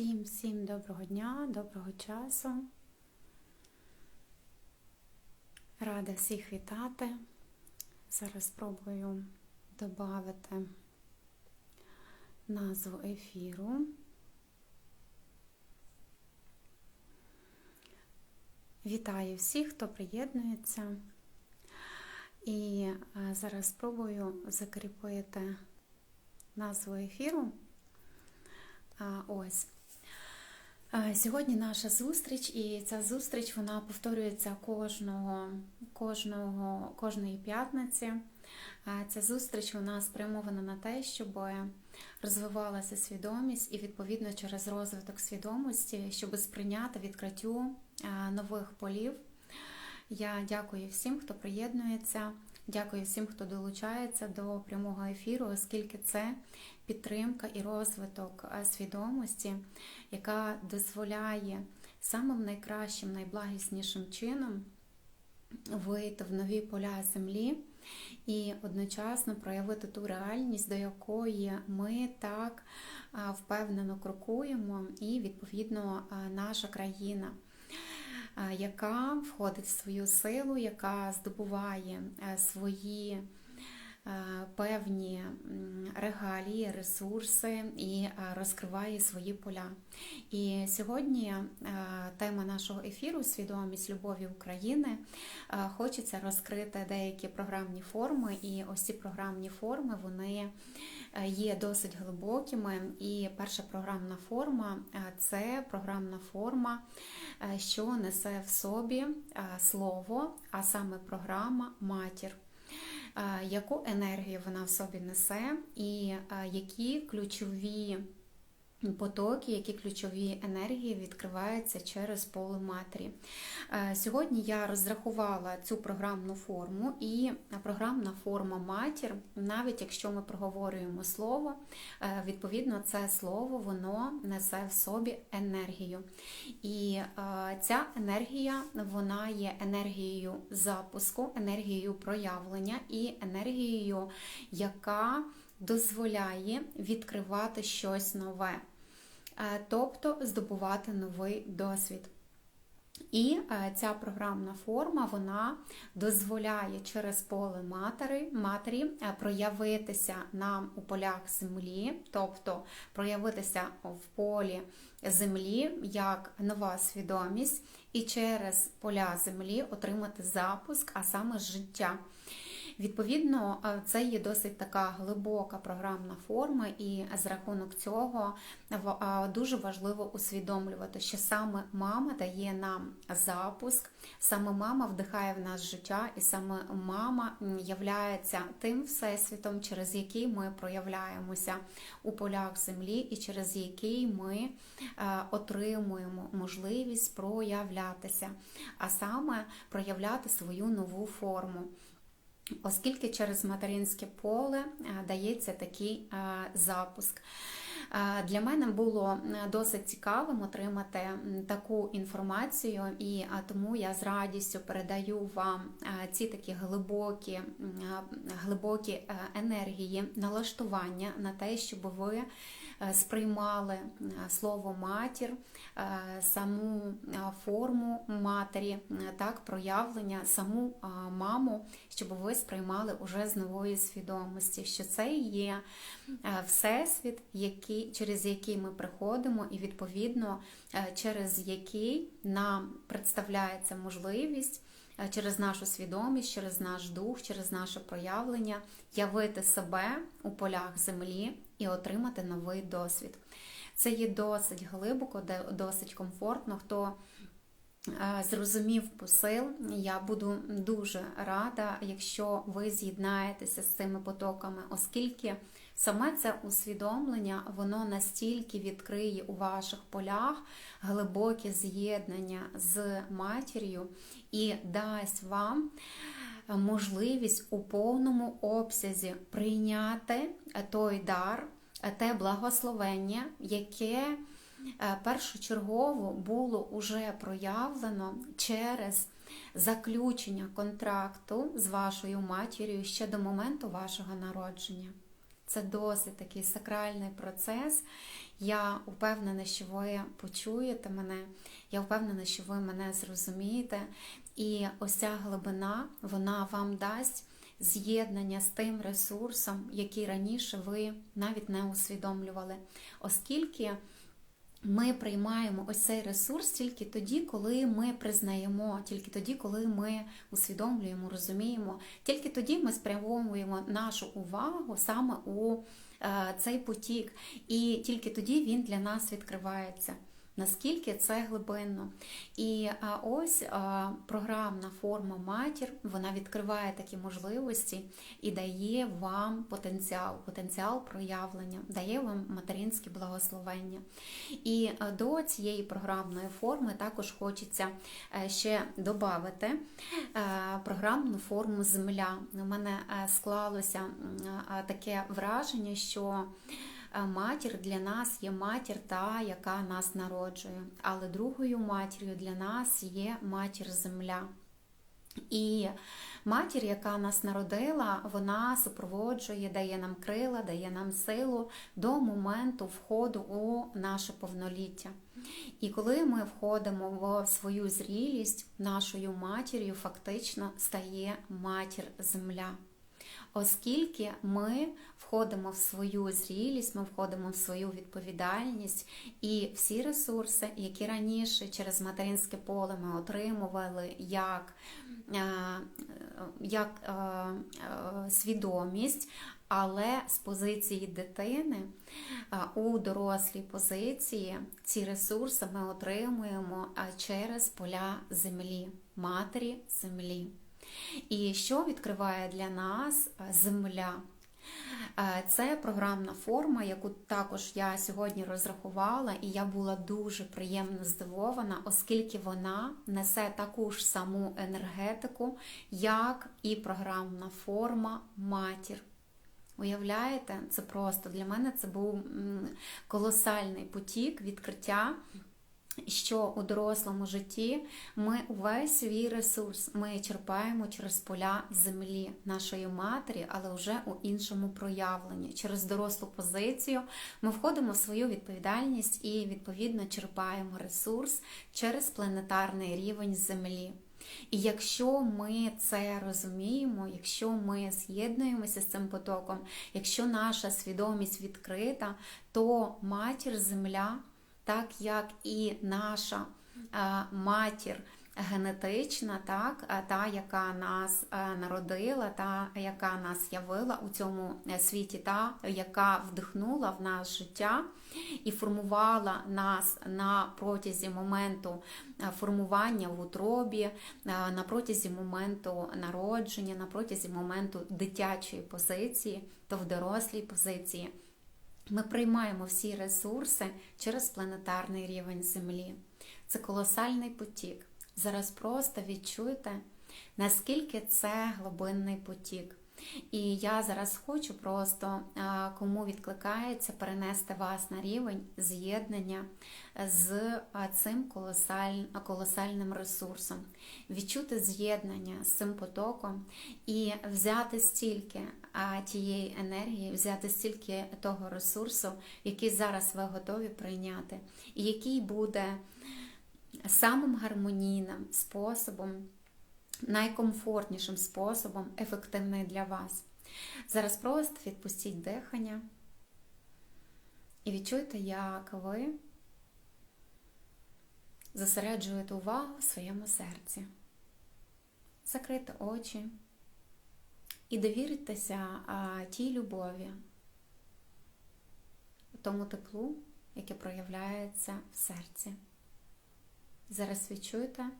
Всім, всім доброго дня, доброго часу. Рада всіх вітати. Зараз спробую додати назву ефіру. Вітаю всіх, хто приєднується. І е, зараз спробую закріпити назву ефіру. Ось. Сьогодні наша зустріч, і ця зустріч вона повторюється кожного, кожного, кожної п'ятниці. Ця зустріч вона спрямована на те, щоб розвивалася свідомість і, відповідно, через розвиток свідомості, щоб сприйняти відкриттю нових полів. Я дякую всім, хто приєднується. Дякую всім, хто долучається до прямого ефіру, оскільки це підтримка і розвиток е, свідомості, яка дозволяє самим найкращим, найблагіснішим чином вийти в нові поля землі і одночасно проявити ту реальність, до якої ми так впевнено крокуємо, і відповідно наша країна яка входить в свою силу, яка здобуває свої певні регалії, ресурси і розкриває свої поля. І сьогодні тема нашого ефіру Свідомість любові України хочеться розкрити деякі програмні форми, і ось ці програмні форми вони є досить глибокими. І перша програмна форма це програмна форма, що несе в собі слово, а саме програма матір яку енергію вона в собі несе, і які ключові потоки, які ключові енергії відкриваються через поле матері. Сьогодні я розрахувала цю програмну форму, і програмна форма матір, навіть якщо ми проговорюємо слово, відповідно, це слово воно несе в собі енергію. І ця енергія вона є енергією запуску, енергією проявлення і енергією, яка дозволяє відкривати щось нове, е, тобто здобувати новий досвід. І е, ця програмна форма вона дозволяє через поле матері матері е, проявитися нам у полях землі, тобто проявитися в полі землі як нова свідомість, і через поля землі отримати запуск, а саме життя. Відповідно, е, це є досить така глибока програмна форма, і з рахунок цього е, дуже важливо усвідомлювати, що саме мама дає нам запуск, саме мама вдихає в нас життя, і саме мама являється тим всесвітом, через який ми проявляємося у полях землі, і через який ми е, отримуємо можливість проявлятися, а саме проявляти свою нову форму оскільки через материнське поле е, дається такий е, запуск. Е, для мене було досить цікавим отримати таку інформацію, і тому я з радістю передаю вам ці такі глибокі, глибокі енергії, налаштування на те, щоб ви сприймали е, слово матір, е, саму форму матері, так, проявлення, саму маму, щоб ви сприймали уже з нової свідомості, що це є всесвіт, який, через який ми приходимо, і відповідно через який нам представляється можливість. Через нашу свідомість, через наш дух, через наше проявлення явити себе у полях землі і отримати новий досвід. Це є досить глибоко, досить комфортно. Хто е, зрозумів посил, я буду дуже рада, якщо ви з'єднаєтеся з цими потоками, оскільки саме це усвідомлення, воно настільки відкриє у ваших полях глибоке з'єднання з матір'ю і дасть вам можливість у повному обсязі прийняти той дар, те благословення, яке е, першочергово було уже проявлено через заключення контракту з вашою матір'ю ще до моменту вашого народження. Це досить такий сакральний процес. Я впевнена, що ви почуєте мене, я впевнена, що ви мене зрозумієте. І ось ця глибина вона вам дасть з'єднання з тим ресурсом, який раніше ви навіть не усвідомлювали. Оскільки ми приймаємо ось цей ресурс тільки тоді, коли ми признаємо, тільки тоді, коли ми усвідомлюємо, розуміємо, тільки тоді ми спрямовуємо нашу увагу саме у е, цей потік, і тільки тоді він для нас відкривається наскільки це глибинно. І ось програмна форма матір вона відкриває такі можливості і дає вам потенціал, потенціал проявлення, дає вам материнське благословення. І до цієї програмної форми також хочеться е, ще додати е, програмну форму Земля. У мене е, склалося таке враження, що матір для нас є матір та, яка нас народжує, але другою матір'ю для нас є матір земля. І матір, яка нас народила, вона супроводжує, дає нам крила, дає нам силу до моменту входу у наше повноліття. І коли ми входимо в свою зрілість, нашою матір'ю фактично стає матір земля оскільки ми входимо в свою зрілість, ми входимо в свою відповідальність і всі ресурси, які раніше через материнське поле ми отримували як е, як е, е, свідомість, але з позиції дитини у дорослій позиції ці ресурси ми отримуємо через поля землі, матері землі. І що відкриває для нас е, земля? Е, це програмна форма, яку також я сьогодні розрахувала, і я була дуже приємно здивована, оскільки вона несе таку ж саму енергетику, як і програмна форма матір. Уявляєте, це просто для мене це був колосальний потік відкриття що у дорослому житті ми увесь свій ресурс ми черпаємо через поля землі нашої матері, але вже у іншому проявленні. Через дорослу позицію ми входимо в свою відповідальність і, відповідно, черпаємо ресурс через планетарний рівень землі. І якщо ми це розуміємо, якщо ми з'єднуємося з цим потоком, якщо наша свідомість відкрита, то матір Земля так як і наша матір генетична, так, та, яка нас народила, та яка нас явила у цьому е, світі, та яка вдихнула в нас життя і формувала нас на протязі моменту формування в утробі, на протязі моменту народження, на протязі моменту дитячої позиції, то в дорослій позиції. Ми приймаємо всі ресурси через планетарний рівень Землі. Це колосальний потік. Зараз просто відчуйте, наскільки це глибинний потік. І я зараз хочу просто, кому відкликається, перенести вас на рівень з'єднання з цим колосальним ресурсом, відчути з'єднання з цим потоком і взяти стільки тієї енергії, взяти стільки того ресурсу, який зараз ви готові прийняти, і який буде самим гармонійним способом найкомфортнішим способом, ефективний для вас. Зараз просто відпустіть дихання і відчуйте, як ви зосереджуєте увагу в своєму серці. Закрийте очі і довіритеся тій любові, тому теплу, яке проявляється в серці. Зараз відчуйте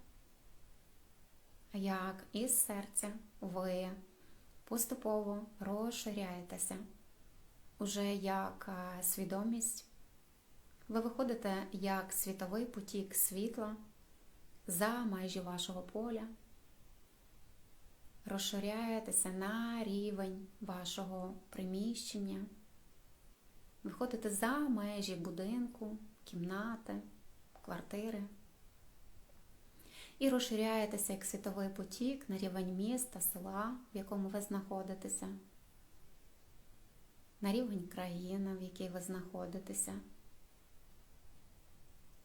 як із серця ви поступово розширяєтеся. Уже як е, свідомість. Ви виходите як світовий потік світла за межі вашого поля, розширяєтеся на рівень вашого приміщення, виходите за межі будинку, кімнати, квартири і розширяєтеся як світовий потік на рівень міста, села, в якому ви знаходитеся. на рівень країни, в якій ви знаходитеся.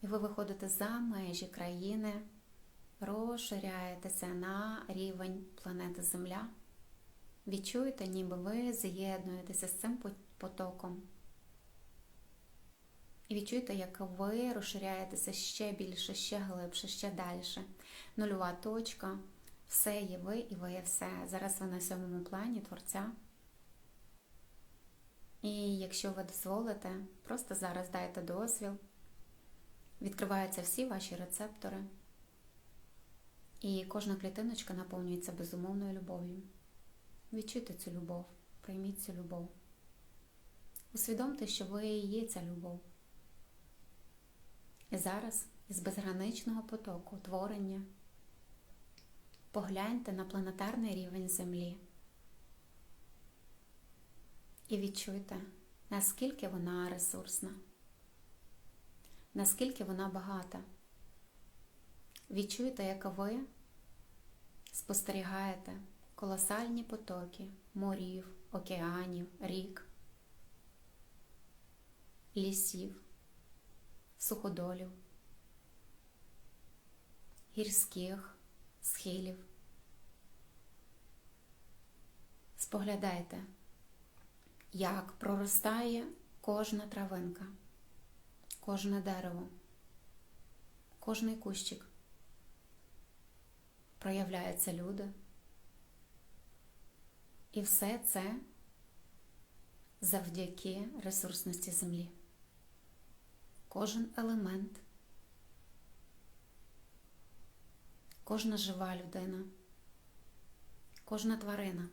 І ви виходите за межі країни, розширяєтеся на рівень планети Земля. Відчуєте, ніби ви з'єднуєтеся з цим потоком. І відчуєте, як ви розширяєтеся ще більше, ще глибше, ще далі. Нульова точка. Все є ви і ви є все. Зараз ви на сьомому плані Творця. І якщо ви дозволите, просто зараз дайте дозвіл. Відкриваються всі ваші рецептори. І кожна клітиночка наповнюється безумовною любов'ю. Відчуйте цю любов, прийміть цю любов. Усвідомте, що ви є ця любов. І зараз із безграничного потоку творення погляньте на планетарний рівень Землі. І відчуйте, наскільки вона ресурсна, наскільки вона багата. Відчуйте, як ви спостерігаєте колосальні потоки морів, океанів, рік, лісів, суходолів, гірських схилів. Споглядайте, як проростає кожна травинка, кожне дерево, кожний кущик. Проявляються люди. І все це завдяки ресурсності землі. Кожен елемент, кожна жива людина, кожна тварина,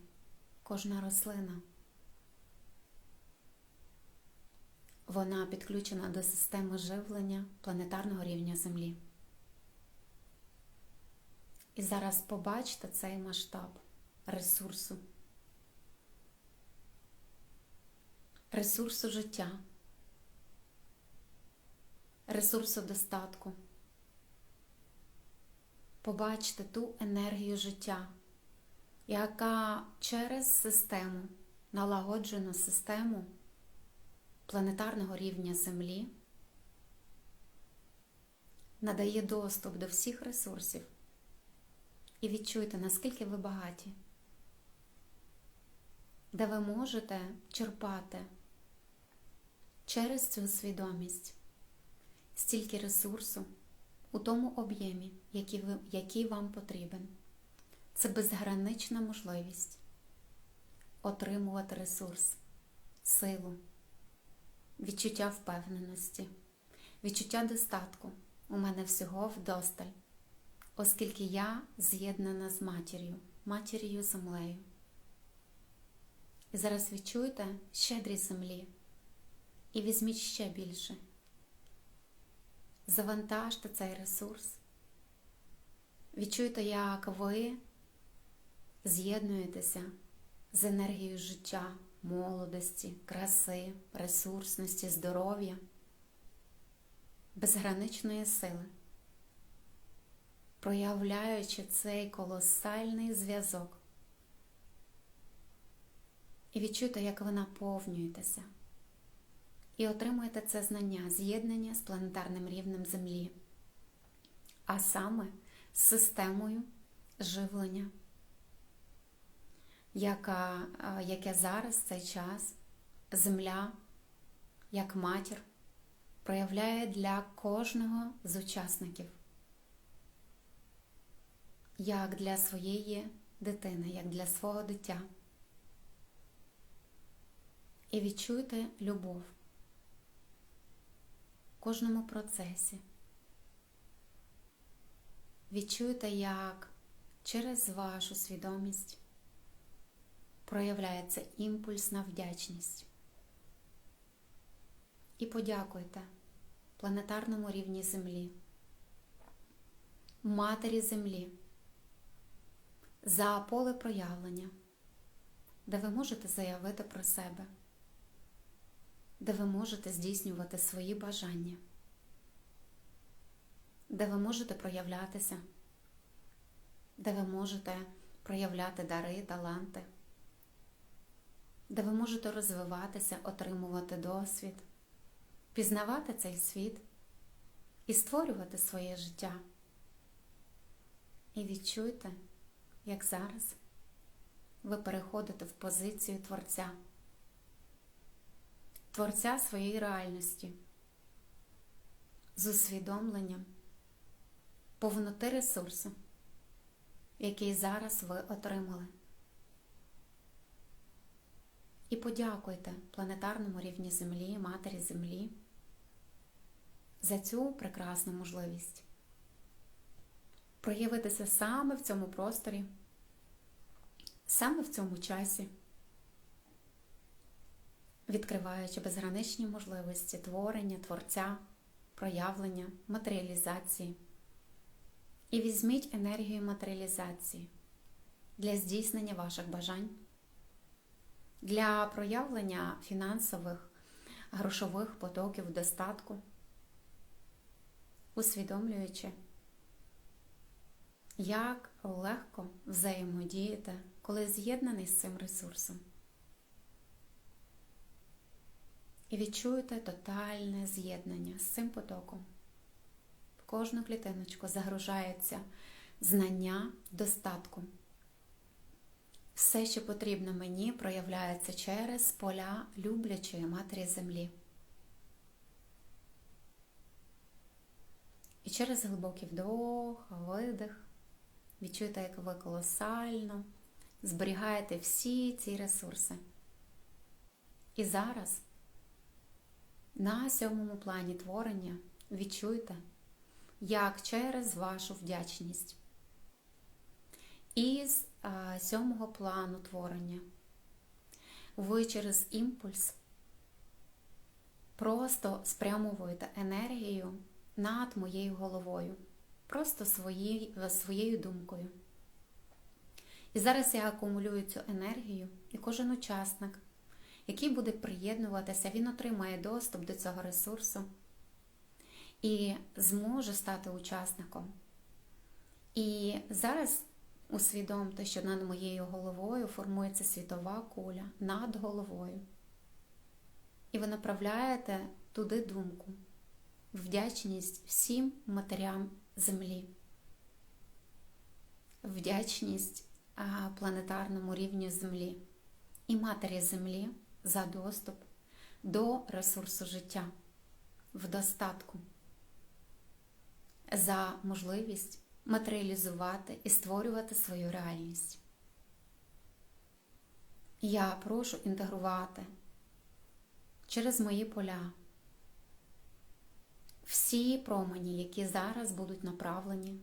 кожна рослина. Вона підключена до системи живлення планетарного рівня Землі. І зараз побачте цей масштаб ресурсу. ресурсу життя, ресурсу достатку. Побачте ту енергію життя, яка через систему, налагоджену систему планетарного рівня Землі надає доступ до всіх ресурсів. І відчуйте, наскільки ви багаті, де ви можете черпати через цю свідомість стільки ресурсу у тому об'ємі, який, який вам потрібен. Це безгранична можливість отримувати ресурс, силу, відчуття впевненості, відчуття достатку. У мене всього вдосталь, оскільки я з'єднана з матір'ю, матір'ю землею. І зараз відчуйте щедрість землі і візьміть ще більше. Завантажте цей ресурс. Відчуйте, як ви з'єднуєтеся з енергією життя, молодості, краси, ресурсності, здоров'я, безграничної сили, проявляючи цей колосальний зв'язок. І відчуйте, як ви наповнюєтеся і отримуєте це знання, з'єднання з планетарним рівнем Землі, а саме з системою живлення, яка, яке зараз цей час Земля, як матір, проявляє для кожного з учасників, як для своєї дитини, як для свого дитя. І відчуйте любов кожному процесі. Відчуйте, як через вашу свідомість проявляється імпульсна вдячність. І подякуйте планетарному рівні Землі, Матері Землі за поле проявлення, де ви можете заявити про себе де ви можете здійснювати свої бажання, де ви можете проявлятися, де ви можете проявляти дари, таланти, де ви можете розвиватися, отримувати досвід, пізнавати цей світ і створювати своє життя. І відчуйте, як зараз ви переходите в позицію Творця, Творця своєї реальності з усвідомленням повноти ресурсу, який зараз ви отримали. І подякуйте планетарному рівні Землі, Матері Землі за цю прекрасну можливість проявитися саме в цьому просторі, саме в цьому часі, відкриваючи безграничні можливості творення, творця, проявлення, матеріалізації. І візьміть енергію матеріалізації для здійснення ваших бажань, для проявлення фінансових, грошових потоків достатку, усвідомлюючи, як легко взаємодіяти, коли з'єднаний з цим ресурсом. І відчуєте тотальне з'єднання з цим потоком. В кожну клітиночку загружається знання достатку. Все, що потрібно мені, проявляється через поля люблячої матері землі. І через глибокий вдох, видих, відчуєте, як ви колосально зберігаєте всі ці ресурси. І зараз на сьомому плані творення відчуйте, як через вашу вдячність. Із а, сьомого плану творення ви через імпульс просто спрямовуєте енергію над моєю головою, просто свої, своєю думкою. І зараз я акумулюю цю енергію, і кожен учасник, який буде приєднуватися, він отримає доступ до цього ресурсу і зможе стати учасником. І зараз усвідомте, що над моєю головою формується світова куля над головою. І ви направляєте туди думку, вдячність всім матерям Землі, вдячність планетарному рівню Землі і Матері Землі за доступ до ресурсу життя в достатку, за можливість матеріалізувати і створювати свою реальність. Я прошу інтегрувати через мої поля всі промені, які зараз будуть направлені,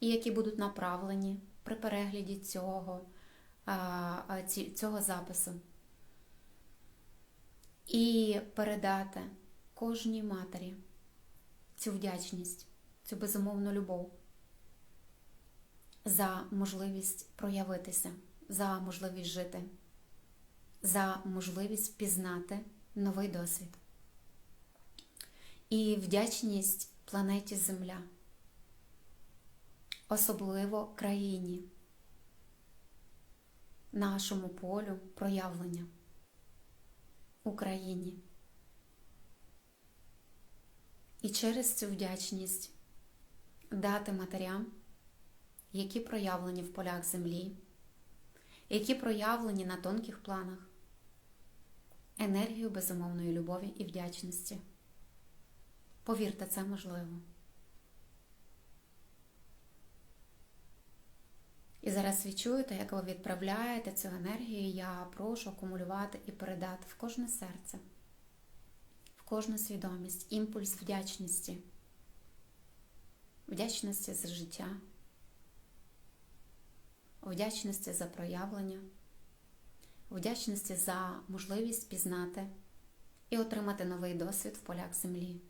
і які будуть направлені при перегляді цього, цього запису. І передати кожній матері цю вдячність, цю безумовну любов за можливість проявитися, за можливість жити, за можливість пізнати новий досвід. І вдячність планеті Земля, особливо країні, нашому полю проявлення Україні. І через цю вдячність дати матерям які проявлені в полях землі, які проявлені на тонких планах, енергію безумовної любові і вдячності. Повірте, це можливо. І зараз відчуєте, як ви відправляєте цю енергію, я прошу акумулювати і передати в кожне серце, в кожну свідомість, імпульс вдячності, вдячності за життя вдячності за проявлення, вдячності за можливість пізнати і отримати новий досвід в полях землі.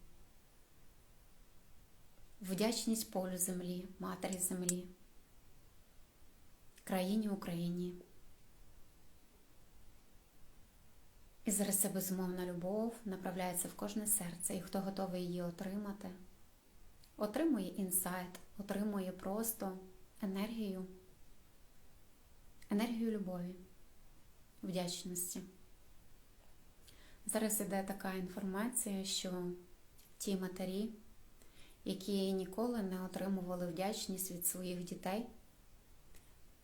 Вдячність полю землі, матері землі, країні Україні. І зараз ця безумовна любов направляється в кожне серце, і хто готовий її отримати, отримує інсайт, отримує просто енергію енергію любові, вдячності Зараз іде така інформація, що ті матері, які ніколи не отримували вдячність від своїх дітей,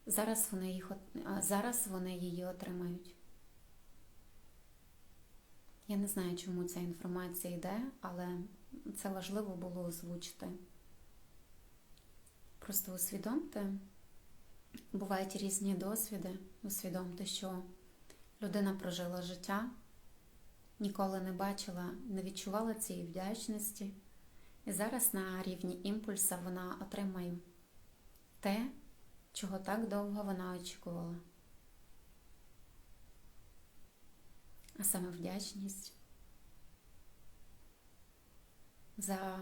зараз вони, їх, зараз вони її отримають. Я не знаю, чому ця інформація йде, але це важливо було озвучити. Просто усвідомте, бувають різні досвіди. Усвідомте, що людина прожила життя, ніколи не бачила, не відчувала цієї вдячності. І зараз на рівні імпульса вона отримає те, чого так довго вона очікувала. А саме вдячність за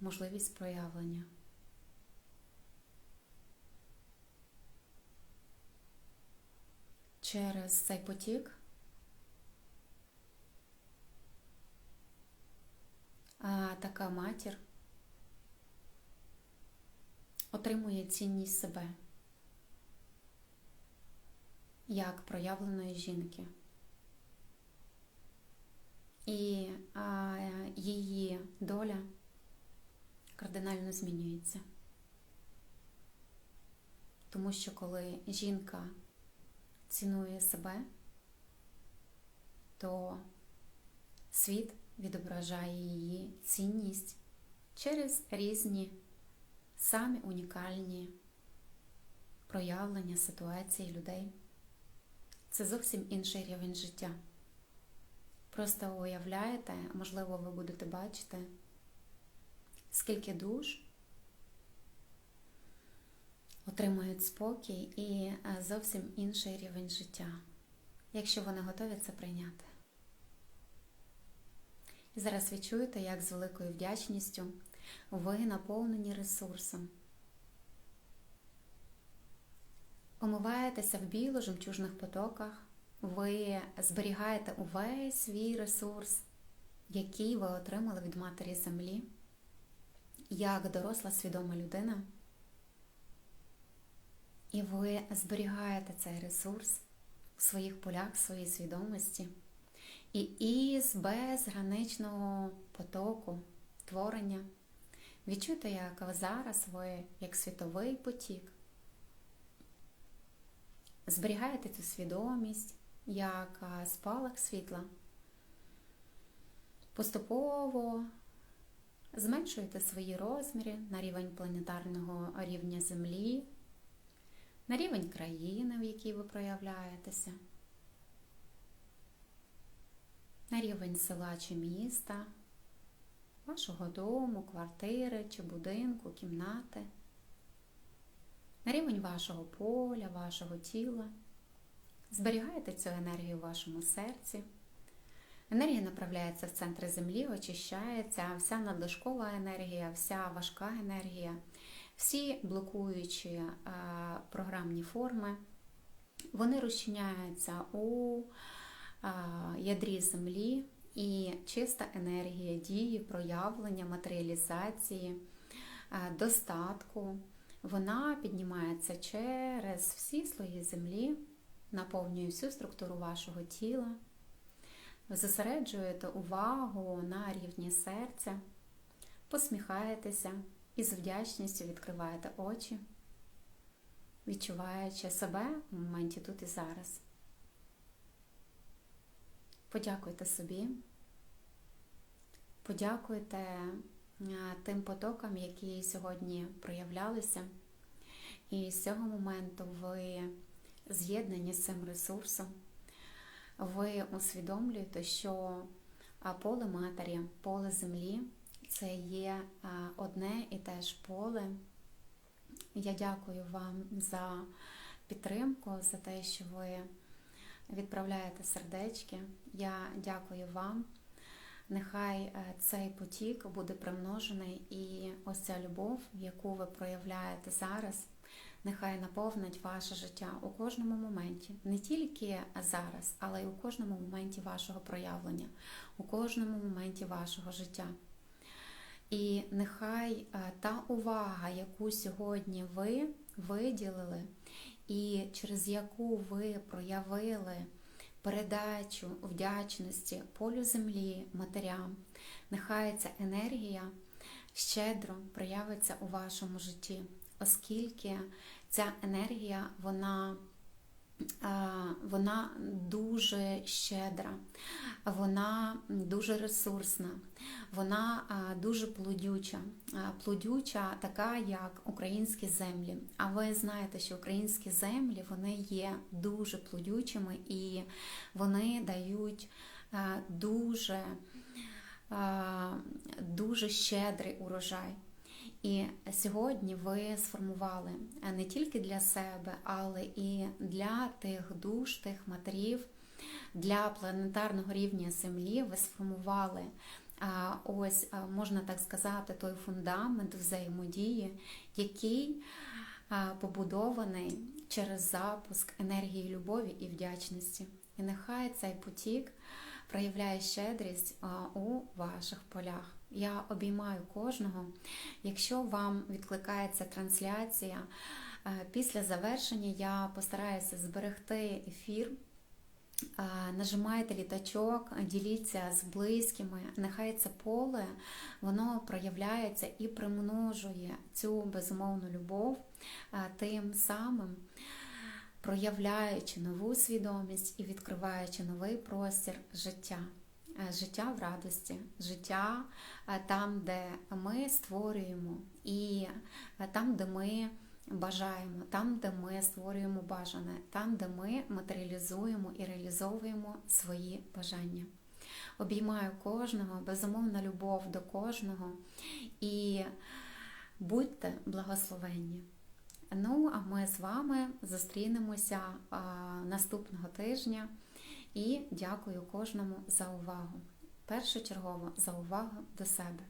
можливість проявлення. Через цей потік а, така матір отримує цінність себе як проявленої жінки. І а, її доля кардинально змінюється. Тому що коли жінка цінує себе, то світ відображає її цінність через різні самі унікальні проявлення ситуації людей. Це зовсім інший рівень життя. Просто уявляєте, можливо, ви будете бачити, скільки душ отримують спокій і зовсім інший рівень життя, якщо вони готові це прийняти. І зараз відчуєте, як з великою вдячністю ви наповнені ресурсом. Омиваєтеся в біло жемчужних потоках, ви зберігаєте увесь свій ресурс, який ви отримали від Матері Землі, як доросла свідома людина. І ви зберігаєте цей ресурс в своїх полях, в своїй свідомості. І із безграничного потоку творення відчуйте, як зараз ви, як світовий потік, зберігаєте цю свідомість, як спалах світла. Поступово зменшуєте свої розміри на рівень планетарного рівня Землі, на рівень країни, в якій ви проявляєтеся, на рівень села чи міста, вашого дому, квартири чи будинку, кімнати, на рівень вашого поля, вашого тіла. Зберігаєте цю енергію в вашому серці. Енергія направляється в центр землі, очищається, вся надлишкова енергія, вся важка енергія, всі блокуючі програмні форми, вони розчиняються у ядрі землі і чиста енергія дії, проявлення, матеріалізації, достатку. Вона піднімається через всі слої землі, наповнює всю структуру вашого тіла. Зосереджуєте увагу на рівні серця, посміхаєтеся і з вдячністю відкриваєте очі, відчуваючи себе в моменті тут і зараз. Подякуйте собі, подякуйте тим потокам, які сьогодні проявлялися. І з цього моменту ви з'єднані з цим ресурсом, ви усвідомлюєте, що поле матері, поле землі це є одне і те ж поле. Я дякую вам за підтримку, за те, що ви відправляєте сердечки. Я дякую вам. Нехай цей потік буде примножений, і ось ця любов, яку ви проявляєте зараз, нехай наповнить ваше життя у кожному моменті, не тільки зараз, але й у кожному моменті вашого проявлення, у кожному моменті вашого життя. І нехай та увага, яку сьогодні ви виділили, і через яку ви проявили передачу вдячності полю землі, матерям. Нехай ця енергія щедро проявиться у вашому житті, оскільки ця енергія, вона вона дуже щедра, вона дуже ресурсна, вона дуже плодюча. Плодюча така, як українські землі. А ви знаєте, що українські землі вони є дуже плодючими і вони дають дуже, дуже щедрий урожай. І сьогодні ви сформували не тільки для себе, але і для тих душ, тих матерів, для планетарного рівня Землі ви сформували ось, можна так сказати, той фундамент взаємодії, який побудований через запуск енергії любові і вдячності. І нехай цей потік проявляє щедрість у ваших полях. Я обіймаю кожного. Якщо вам відкликається трансляція, е, після завершення я постараюся зберегти ефір. Е, нажимайте літачок, діліться з близькими, нехай це поле воно проявляється і примножує цю безумовну любов, е, тим самим проявляючи нову свідомість і відкриваючи новий простір життя. Е, життя в радості, життя е, там, де ми створюємо, і е, там, де ми бажаємо, там, де ми створюємо бажане, там, де ми матеріалізуємо і реалізовуємо свої бажання. Обіймаю кожного, безумовна любов до кожного і будьте благословенні. Ну, а ми з вами зустрінемося наступного тижня. І дякую кожному за увагу. Першочергово за увагу до себе.